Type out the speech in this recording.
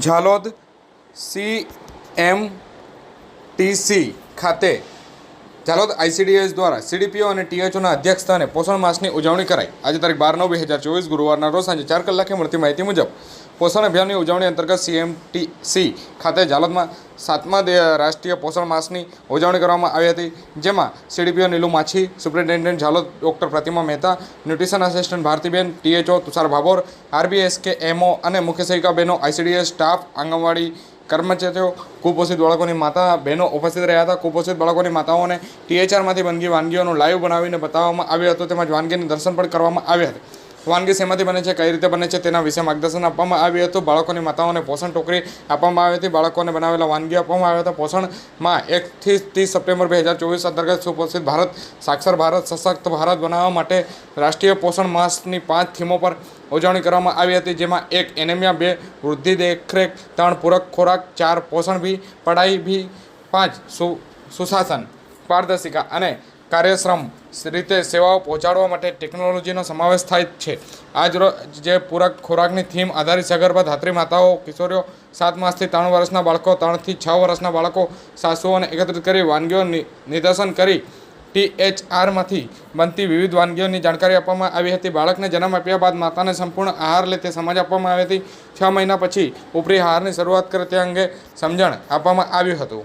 Jhalod C M TC ખાતે Jhalod ICDS દ્વારા CDPO અને ટીએચઓના અધ્યક્ષ સ્થાને પોષણ માસની ઉજવણી કરાઈ. આજે તારીખ બાર નવ બે હજાર ચોવીસ ગુરુવારના રોજ સાંજે ચાર કલાકે મળતી માહિતી મુજબ પોષણ અભિયાનની ઉજવણી અંતર્ગત સીએમટીસી ખાતે જાલોદમાં સાતમા રાષ્ટ્રીય પોષણ માસની ઉજવણી કરવામાં આવી હતી, જેમાં CDPO Nilu Machhi, superintendent Zalod doctor Pratima Mehta, nutrition assistant Bhartiben THO Tushar Bhabhor RBSK MO અને મુખ્ય સહિકા બહેનો આઈસીડીએસ સ્ટાફ, આંગણવાડી કર્મચારીઓ, કુપોષિત બાળકોની માતા, બહેનો ઉપસ્થિત રહ્યા હતા. કુપોષિત બાળકોની માતાઓને ટીએચઆરમાંથી બનતી વાનગીઓનું લાઈવ બનાવીને બતાવવામાં આવ્યું હતું. તેમજ વાનગીનું દર્શન પણ કરવામાં આવ્યા હતા. વાનગી શેમાંથી બને છે, કઈ રીતે બને છે તેના વિશે માર્ગદર્શન આપવામાં આવ્યું હતું. બાળકોની માતાઓને પોષણ ટોકરી આપવામાં આવી હતી. બાળકોને બનાવેલા વાનગી આપવામાં આવ્યા હતા. પોષણમાં એકથી ત્રીસ સપ્ટેમ્બર બે હજાર ચોવીસ અંતર્ગત સુપોષિત ભારત, સાક્ષર ભારત, સશક્ત ભારત બનાવવા માટે રાષ્ટ્રીય પોષણ માસની પાંચ થીમો પર ઉજવણી કરવામાં આવી હતી, જેમાં એક એનેમિયા, બે વૃદ્ધિ દેખરેખ, ત્રણ પૂરક ખોરાક, ચાર પોષણ ભી, પઢાઈ ભી, પાંચ સુ, સુશાસન, પારદર્શિકા અને કાર્યશ્રમ રીતે સેવાઓ પહોંચાડવા માટે ટેકનોલોજીનો સમાવેશ થાય છે. આજ રોજ જે પૂરક ખોરાકની થીમ આધારિત સગર્ભા ધાત્રી માતાઓ, કિશોરીઓ સાત માસથી ત્રણ વર્ષના બાળકો, ત્રણથી છ વર્ષના બાળકો, સાસુઓને એકત્રિત કરી વાનગીઓ નિદર્શન કરી ટીએચઆરમાંથી બનતી વિવિધ વાનગીઓની જાણકારી આપવામાં આવી હતી. બાળકને જન્મ આપ્યા બાદ માતાને સંપૂર્ણ આહાર લે તે સમજ આપવામાં આવી હતી. છ મહિના પછી ઉપરી આહારની શરૂઆત કરે તે અંગે સમજણ આપવામાં આવ્યું હતું.